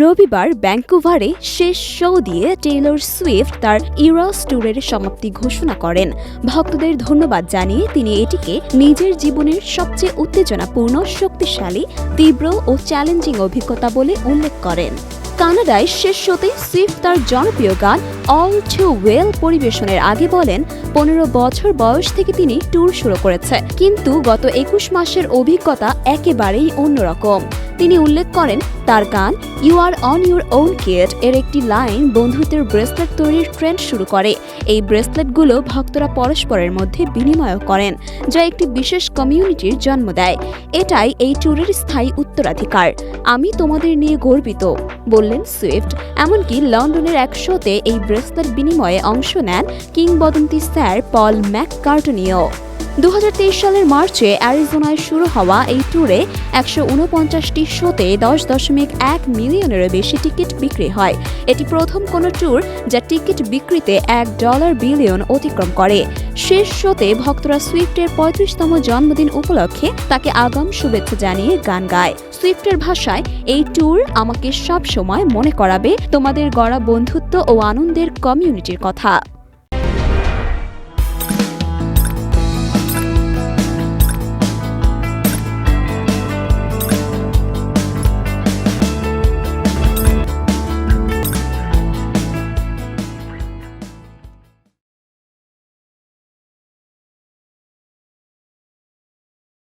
রবিবার ব্যাঙ্কুভারে শেষ শো দিয়ে টেইলর সুইফট তার ইরাস ট্যুরের সমাপ্তি ঘোষণা করেন। ভক্তদের ধন্যবাদ জানিয়ে তিনি এটিকে নিজের জীবনের সবচেয়ে উত্তেজনাপূর্ণ, শক্তিশালী, তীব্র ও চ্যালেঞ্জিং অভিজ্ঞতা বলে উল্লেখ করেন। কানাডায় শেষ শোতে সুইফট তার জনপ্রিয় গান অল টু ওয়েল পরিবেশনের আগে বলেন, পনেরো বছর বয়স থেকে তিনি ট্যুর শুরু করেছে, কিন্তু গত একুশ মাসের অভিজ্ঞতা একেবারেই অন্যরকম। তিনি উল্লেখ করেন, তার গান you are on your own kid এর একটি লাইন বন্ধুত্বের ব্রেসলেট তৈরির ট্রেন্ড শুরু করে। এই ব্রেসলেটগুলো ভক্তরা পরস্পরের মধ্যে বিনিময় করেন, যা একটি বিশেষ কমিউনিটির জন্ম দেয়। এটাই এই ট্যুরের স্থায়ী উত্তরাধিকার। আমি তোমাদের নিয়ে গর্বিত, বললেন সুইফট। এমনকি লন্ডনের এক শোতে এই ব্রেসলেট বিনিময়ে অংশ নেন কিংবদন্তি স্যার পল ম্যাক ম্যাককার্টনিও। দু হাজার তেইশ সালের মার্চে অ্যারিজোনায় শুরু হওয়া এই ট্যুরে একশো উনপঞ্চাশটি শোতে দশ দশমিক এক মিলিয়নেরও বেশি টিকিট বিক্রি হয়। এটি প্রথম কোনো ট্যুর যা টিকিট বিক্রিতে এক ডলার বিলিয়ন অতিক্রম করে। শেষ শোতে ভক্তরা সুইফটের পঁয়ত্রিশতম জন্মদিন উপলক্ষে তাকে আগাম শুভেচ্ছা জানিয়ে গান গায়। সুইফটের ভাষায়, এই ট্যুর আমাকে সব সময় মনে করাবে তোমাদের গড়া বন্ধুত্ব ও আনন্দের কমিউনিটির কথা।